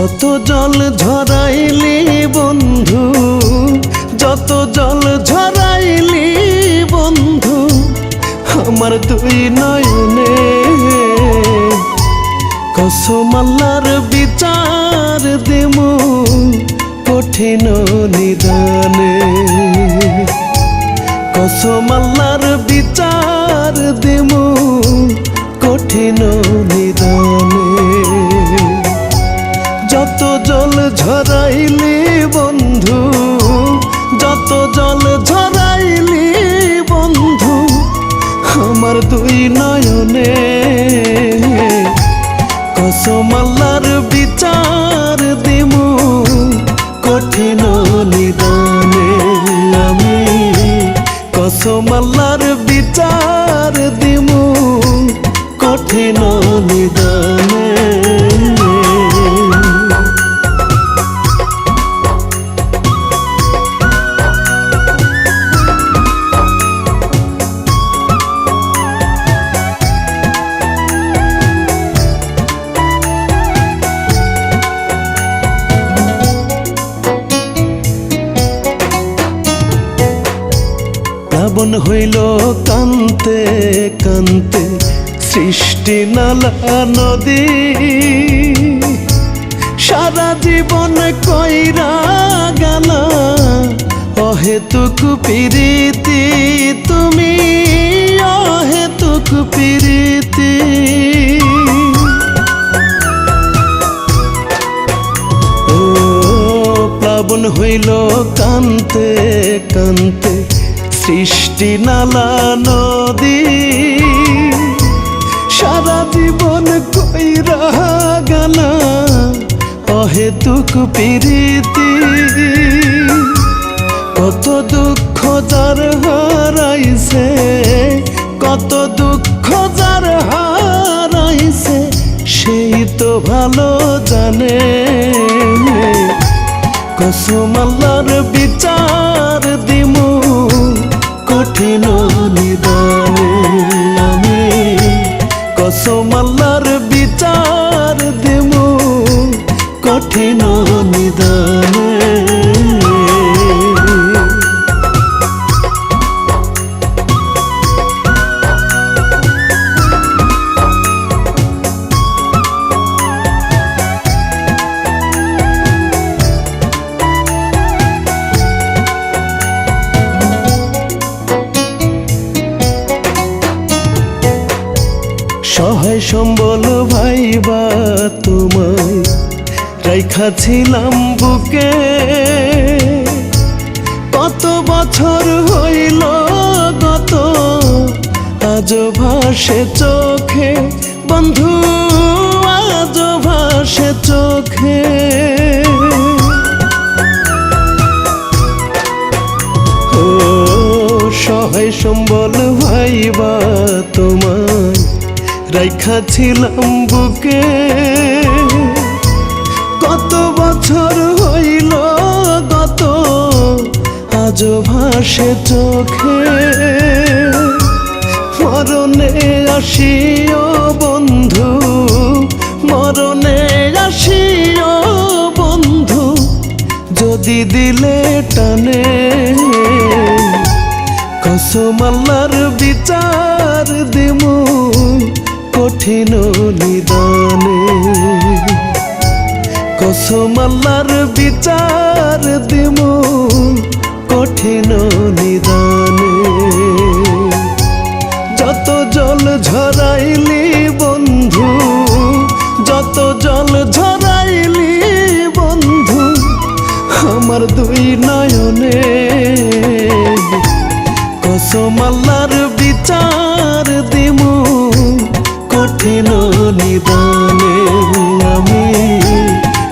যত জল ঝরাইলি বন্ধু, যত জল ঝরাইলি বন্ধু, আমার দুই নয়নে। কসমাল্লার বিচার দেমু কঠিন নিদানে। কসমাল্লার বিচার দেমু ঝরাইলি বন্ধু, যত জল ঝরাইলি বন্ধু, আমার দুই নয়নে। কসমাল্লার বিচার দিমু কঠিন নিদানে। আমি কসমাল্লার বিচার দিমু কঠিন নিদানে। প্লাবন হইল কান্তে কান্তে সৃষ্টি নালা নদী। সারা জীবন কইরা গালা অহেতুক পিরিতি সৃষ্টি নালা, নদী। সারা জীবন কইরা গানা অহেতুক পিরিতি। কত দুঃখ যার হারাইছে, কত দুঃখ যার হারাইছে, সেই তো ভালো জানে। কসমাল্লার বিচার কঠিন নিদয়ে আমি কসমাল্লার বিচার দেব কঠিন সহায় সম্বল ভাইবা তোমায়। রাইখাছিলাম বুকে। কত বছর হইল গত, আজ ভাসে চোখে। বন্ধু, আজ ভাসে চোখে। ও, সহায় সম্বল ভাইবা তোমায়। রাইখাছিলাম বুকে। কত বছর হইল, গত আজ ভাসে চোখে। মরণে আসিও বন্ধু, মরণে আসিও বন্ধু, যদি দিলে টানে। কসমাল্লার কঠিন নিদানে। কসমাল্লার বিচার দিমু কঠিন নিদানে। যত জল ঝরাইলি বন্ধু, যত জল ঝরাইলি বন্ধু, আমার দুই নয়নে। কসমাল্লার বিচার নিদানে আমি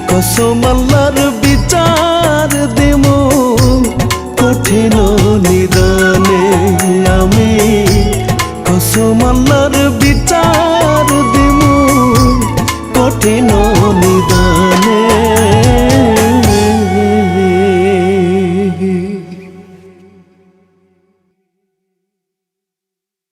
কসমাল্লার